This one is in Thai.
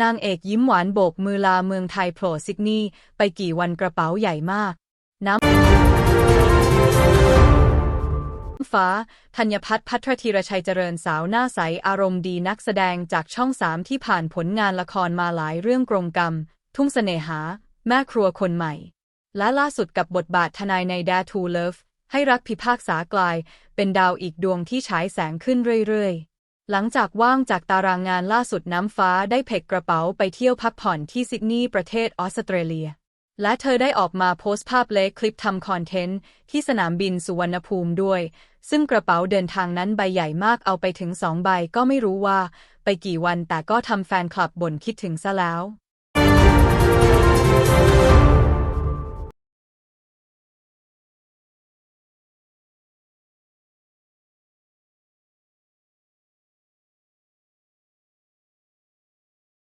นางเอกยิ้มหวานโบกมือลาเมืองไทยโผล่ซิดนีย์ไปกี่วันกระเป๋าใหญ่มาก น้ำฟ้าธัญพัฒน์พัทรธีรชัยเจริญสาวหน้าใสอารมณ์ดีนักแสดงจากช่องสามที่ผ่านผลงานละครมาหลายเรื่องกรงกรรม ทุ่งเสน่หา แม่ครัวคนใหม่ และล่าสุดกับบทบาททนายใน Dare to Love ให้รักพิพากษากลาย เป็นดาวอีกดวงที่ฉายแสงขึ้นเรื่อยๆ หลังจากว่างจากตารางงานล่าสุดน้ำฟ้าได้เพกกระเป๋าไปเที่ยวพักผ่อนที่ซิดนีย์ประเทศออสเตรเลีย และเธอได้ออกมาโพสต์ภาพเล็กคลิปทำคอนเทนต์ ที่สนามบินสุวรรณภูมิด้วย ซึ่งกระเป๋าเดินทางนั้นใบใหญ่มากเอาไปถึงสองใบก็ไม่รู้ว่า ไปกี่วันแต่ก็ทำแฟนคลับบ่นคิดถึงซะแล้ว